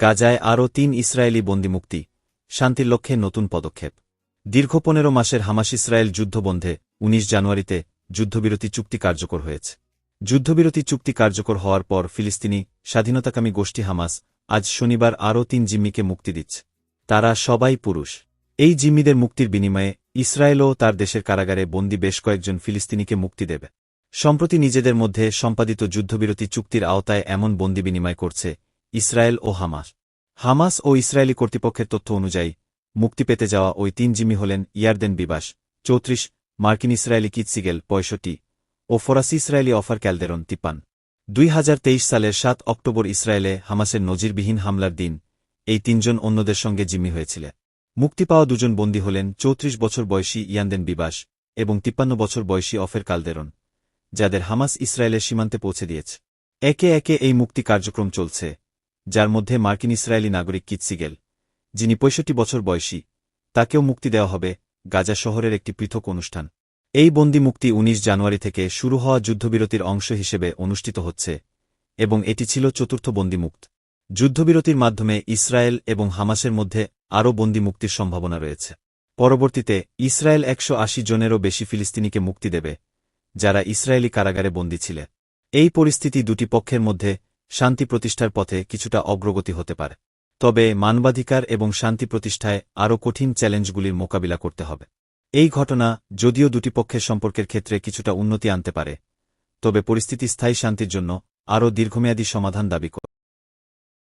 গাজায় আরও তিন ইসরায়েলি বন্দিমুক্তি, শান্তির লক্ষ্যে নতুন পদক্ষেপ। দীর্ঘ পনেরো মাসের হামাস ইসরায়েল যুদ্ধবন্ধে ১৯ জানুয়ারিতে যুদ্ধবিরতি চুক্তি কার্যকর হয়েছে। যুদ্ধবিরতি চুক্তি কার্যকর হওয়ার পর ফিলিস্তিনি স্বাধীনতাকামী গোষ্ঠী হামাস আজ শনিবার আরও তিন জিম্মিকে মুক্তি দিচ্ছে। তারা সবাই পুরুষ। এই জিম্মিদের মুক্তির বিনিময়ে ইসরায়েলও তার দেশের কারাগারে বন্দী বেশ কয়েকজন ফিলিস্তিনিকে মুক্তি দেবে। সম্প্রতি নিজেদের মধ্যে সম্পাদিত যুদ্ধবিরতি চুক্তির আওতায় এমন বন্দি বিনিময় করছে ইসরায়েল ও হামাস। হামাস ও ইসরায়েলি কর্তৃপক্ষের তথ্য অনুযায়ী, মুক্তি পেতে যাওয়া ওই তিন জিমি হলেন ইয়ারদেন বিবাস, চৌত্রিশ, মার্কিন ইসরায়েলি কিৎসিগেল, পঁয়ষট্টি, ও ফরাসি ইসরায়েলি অফার ক্যালদেরন তিপ্পান দুই সালের সাত অক্টোবর ইসরায়েলে হামাসের নজিরবিহীন হামলার দিন, এই তিনজন অন্যদের সঙ্গে জিম্মি হয়েছিল মুক্তি পাওয়া দুজন বন্দী হলেন চৌত্রিশ বছর বয়সী ইয়ানদেন বিবাস এবং তিপ্পান্ন বছর বয়সী অফের কালদেরন, যাদের হামাস ইসরায়েলের সীমান্তে পৌঁছে দিয়েছে। একে একে এই মুক্তি কার্যক্রম চলছে। যার মধ্যে মার্কিন ইসরায়েলি নাগরিক কিৎসিগেল যিনি পঁয়ষট্টি বছর বয়সী, তাকেও মুক্তি দেওয়া হবে গাজা শহরের একটি পৃথক অনুষ্ঠান। এই বন্দি মুক্তি ১৯ জানুয়ারি থেকে শুরু হওয়া যুদ্ধবিরতির অংশ হিসেবে অনুষ্ঠিত হচ্ছে, এবং এটি ছিল চতুর্থ বন্দিমুক্ত যুদ্ধবিরতির মাধ্যমে ইসরায়েল এবং হামাসের মধ্যে আরও বন্দি মুক্তির সম্ভাবনা রয়েছে। পরবর্তীতে ইসরায়েল একশো আশি জনেরও বেশি ফিলিস্তিনিকে মুক্তি দেবে, যারা ইসরায়েলি কারাগারে বন্দী ছিল এই পরিস্থিতি দুটি পক্ষের মধ্যে শান্তি প্রতিষ্ঠার পথে কিছুটা অগ্রগতি হতে পারে। তবে মানবাধিকার এবং শান্তি প্রতিষ্ঠায় আরও কঠিন চ্যালেঞ্জগুলির মোকাবিলা করতে হবে। এই ঘটনা যদিও দুটি পক্ষের সম্পর্কের ক্ষেত্রে কিছুটা উন্নতি আনতে পারে, তবে পরিস্থিতি স্থায়ী শান্তির জন্য আরও দীর্ঘমেয়াদী সমাধান দাবি করে।